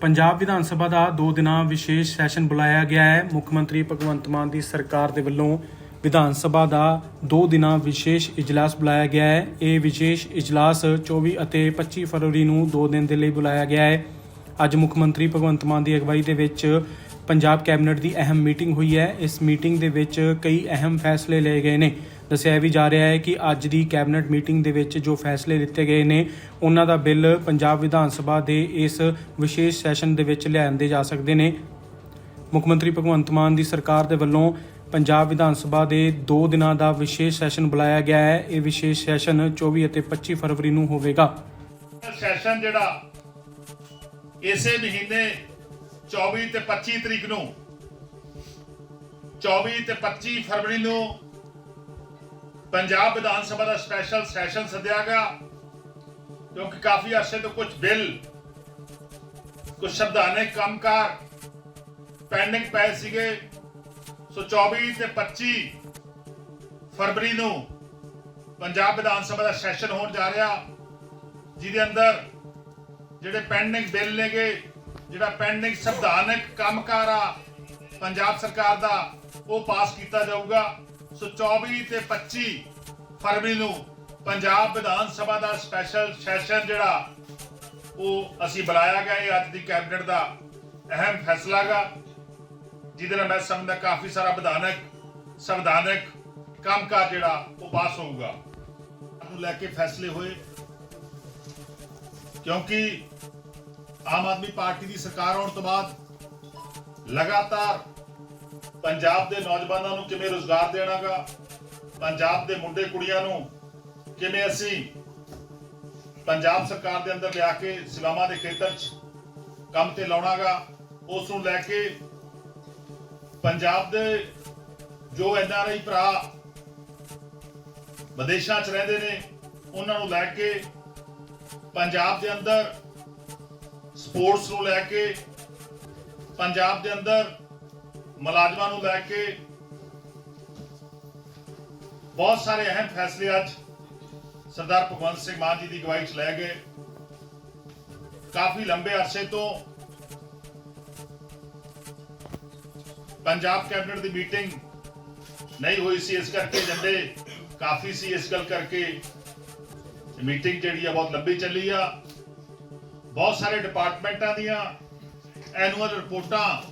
ਪੰਜਾਬ ਵਿਧਾਨ ਸਭਾ ਦਾ 2 ਦਿਨਾਂ ਵਿਸ਼ੇਸ਼ ਸੈਸ਼ਨ ਬੁਲਾਇਆ ਗਿਆ ਹੈ। ਮੁੱਖ ਮੰਤਰੀ ਭਗਵੰਤ ਮਾਨ ਦੀ ਸਰਕਾਰ ਦੇ ਵੱਲੋਂ ਵਿਧਾਨ ਸਭਾ ਦਾ 2 ਦਿਨਾਂ ਵਿਸ਼ੇਸ਼ ਇਜਲਾਸ ਬੁਲਾਇਆ ਗਿਆ ਹੈ। ਇਹ ਵਿਸ਼ੇਸ਼ ਇਜਲਾਸ 24 ਅਤੇ 25 ਫਰਵਰੀ ਨੂੰ 2 ਦਿਨ ਦੇ ਲਈ ਬੁਲਾਇਆ ਗਿਆ ਹੈ। ਅੱਜ ਮੁੱਖ ਮੰਤਰੀ ਭਗਵੰਤ ਮਾਨ ਦੀ ਅਗਵਾਈ ਦੇ ਵਿੱਚ ਪੰਜਾਬ ਕੈਬਨਿਟ ਦੀ ਅਹਿਮ ਮੀਟਿੰਗ ਹੋਈ ਹੈ। ਇਸ ਮੀਟਿੰਗ ਦੇ ਵਿੱਚ ਕਈ ਅਹਿਮ ਫੈਸਲੇ ਲਏ ਗਏ ਨੇ। ਦੱਸਿਆ ਵੀ ਜਾ ਰਿਹਾ ਹੈ ਕਿ ਅੱਜ ਦੀ ਕੈਬਨਿਟ ਮੀਟਿੰਗ ਦੇ ਵਿੱਚ ਜੋ ਫੈਸਲੇ ਲਿੱਤੇ ਗਏ ਨੇ, ਉਹਨਾਂ ਦਾ ਬਿੱਲ ਪੰਜਾਬ ਵਿਧਾਨ ਸਭਾ ਦੇ ਇਸ ਵਿਸ਼ੇਸ਼ ਸੈਸ਼ਨ ਦੇ ਵਿੱਚ ਲਿਆਂਦੇ ਜਾ ਸਕਦੇ ਨੇ। ਮੁੱਖ ਮੰਤਰੀ ਭਗਵੰਤ ਮਾਨ ਦੀ ਸਰਕਾਰ ਦੇ ਵੱਲੋਂ ਪੰਜਾਬ ਵਿਧਾਨ ਸਭਾ ਦੇ 2 ਦਿਨਾਂ ਦਾ ਵਿਸ਼ੇਸ਼ ਸੈਸ਼ਨ ਬੁਲਾਇਆ ਗਿਆ ਹੈ। ਇਹ ਵਿਸ਼ੇਸ਼ ਸੈਸ਼ਨ 24 ਅਤੇ 25 ਫਰਵਰੀ ਨੂੰ ਹੋਵੇਗਾ। ਸੈਸ਼ਨ ਜਿਹੜਾ ਇਸੇ ਮਹੀਨੇ 24 ਤੇ 25 ਤਰੀਕ ਨੂੰ। 24 ਤੇ 25 ਫਰਵਰੀ ਨੂੰ ਪੰਜਾਬ ਵਿਧਾਨ ਸਭਾ ਦਾ ਸਪੈਸ਼ਲ ਸੈਸ਼ਨ ਸੱਦਿਆ ਗਿਆ, ਕਿਉਂਕਿ ਕਾਫੀ ਅਰਸੇ ਤੋਂ ਕੁਝ ਬਿੱਲ, ਕੁਝ ਸੰਵਿਧਾਨਕ ਕੰਮਕਾਰ ਪੈਂਡਿੰਗ ਪਏ ਸੀਗੇ। ਸੋ 24 ਤੇ 25 ਫਰਵਰੀ ਨੂੰ ਪੰਜਾਬ ਵਿਧਾਨ ਸਭਾ ਦਾ ਸੈਸ਼ਨ ਹੋਣ ਜਾ ਰਿਹਾ, ਜਿਹਦੇ ਅੰਦਰ ਜਿਹੜੇ ਪੈਂਡਿੰਗ ਬਿੱਲ ਨੇਗੇ ਜਿਹੜਾ ਪੈਂਡਿੰਗ ਸੰਵਿਧਾਨਕ ਕੰਮਕਾਰ ਆ, ਪੰਜਾਬ ਸਰਕਾਰ ਦਾ, ਉਹ ਪਾਸ ਕੀਤਾ ਜਾਊਗਾ। ਸੋ 24 ਤੇ 25 ਫਰਵਰੀ ਨੂੰ ਪੰਜਾਬ ਵਿਧਾਨ ਸਭਾ ਦਾ ਸਪੈਸ਼ਲ ਸੈਸ਼ਨ ਜਿਹੜਾ, ਉਹ ਅਸੀਂ ਬੁਲਾਇਆ ਗਿਆ। ਇਹ ਅੱਜ ਦੀ ਕੈਬਨਿਟ ਦਾ ਅਹਿਮ ਫੈਸਲਾ ਗਾ, ਜਿਹਦੇ ਨਾਲ ਮੈਂ ਸਮਝਦਾ ਕਾਫੀ ਸਾਰਾ ਵਿਧਾਨਕ, ਸੰਵਿਧਾਨਕ ਕੰਮਕਾਰ ਜਿਹੜਾ, ਉਹ ਪਾਸ ਹੋਊਗਾ। ਨੂੰ ਲੈ ਕੇ ਫੈਸਲੇ ਹੋਏ। ਕਿਉਂਕਿ ਆਮ ਆਦਮੀ ਪਾਰਟੀ ਦੀ ਸਰਕਾਰ ਆਉਣ ਤੋਂ ਬਾਅਦ ਲਗਾਤਾਰ ਪੰਜਾਬ ਦੇ ਨੌਜਵਾਨਾਂ ਨੂੰ ਕਿਵੇਂ ਰੋਜ਼ਗਾਰ ਦੇਣਾਗਾ, ਪੰਜਾਬ ਦੇ ਮੁੰਡੇ ਕੁੜੀਆਂ ਨੂੰ ਕਿਵੇਂ ਅਸੀਂ ਪੰਜਾਬ ਸਰਕਾਰ ਦੇ ਅੰਦਰ ਲਿਆ ਕੇ ਸੇਵਾਵਾਂ ਦੇ ਖੇਤਰ 'ਚ ਕੰਮ ਤੇ ਲਾਉਣਾਗਾ, ਉਸ ਨੂੰ ਲੈ ਕੇ ਪੰਜਾਬ ਦੇ ਜੋ ਐਨ ਆਰ ਆਈ ਭਰਾ ਵਿਦੇਸ਼ਾਂ 'ਚ ਰਹਿੰਦੇ ਨੇ, ਉਹਨਾਂ ਨੂੰ ਲੈ ਕੇ ਪੰਜਾਬ ਦੇ ਅੰਦਰ ਸਪੋਰਟਸ ਨੂੰ ਲੈ ਕੇ, ਪੰਜਾਬ ਦੇ ਅੰਦਰ ਮੁਲਾਜ਼ਮਾਂ ਨੂੰ ਲੈ ਕੇ ਬਹੁਤ ਸਾਰੇ ਅਹਿਮ ਫੈਸਲੇ ਅੱਜ ਸਰਦਾਰ ਭਗਵੰਤ ਸਿੰਘ ਮਾਨ ਜੀ ਦੀ ਅਗਵਾਈ 'ਚ ਲੈ ਗਏ। ਕਾਫੀ ਲੰਬੇ ਅਰਸੇ ਤੋਂ ਪੰਜਾਬ ਕੈਬਨਿਟ ਦੀ ਮੀਟਿੰਗ ਨਹੀਂ ਹੋਈ ਸੀ, ਇਸ ਕਰਕੇ ਏਜੰਡੇ ਕਾਫੀ ਸੀ ਇਸ ਗੱਲ ਕਰਕੇ। ਮੀਟਿੰਗ ਜਿਹੜੀ ਆ ਬਹੁਤ ਲੰਬੀ ਚੱਲੀ ਆ। ਬਹੁਤ ਸਾਰੇ ਡਿਪਾਰਟਮੈਂਟਾਂ ਦੀਆਂ ਐਨੂਅਲ ਰਿਪੋਰਟਾਂ,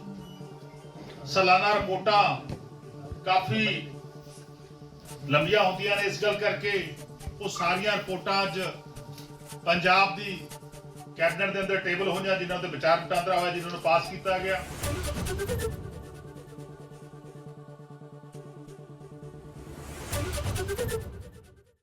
ਸਾਲਾਨਾ ਰਿਪੋਰਟਾਂ ਕਾਫੀ ਲੰਬੀਆਂ ਹੁੰਦੀਆਂ ਨੇ ਇਸ ਗੱਲ ਕਰਕੇ ਉਹ ਸਾਰੀਆਂ ਰਿਪੋਰਟਾਂ ਅੱਜ ਪੰਜਾਬ ਦੀ ਕੈਬਨਿਟ ਦੇ ਅੰਦਰ ਟੇਬਲ ਹੋਈਆਂ ਜਿਨ੍ਹਾਂ ਤੇ ਵਿਚਾਰ ਵਟਾਂਦਰਾ ਹੋਇਆ, ਜਿਨ੍ਹਾਂ ਨੂੰ ਪਾਸ ਕੀਤਾ ਗਿਆ।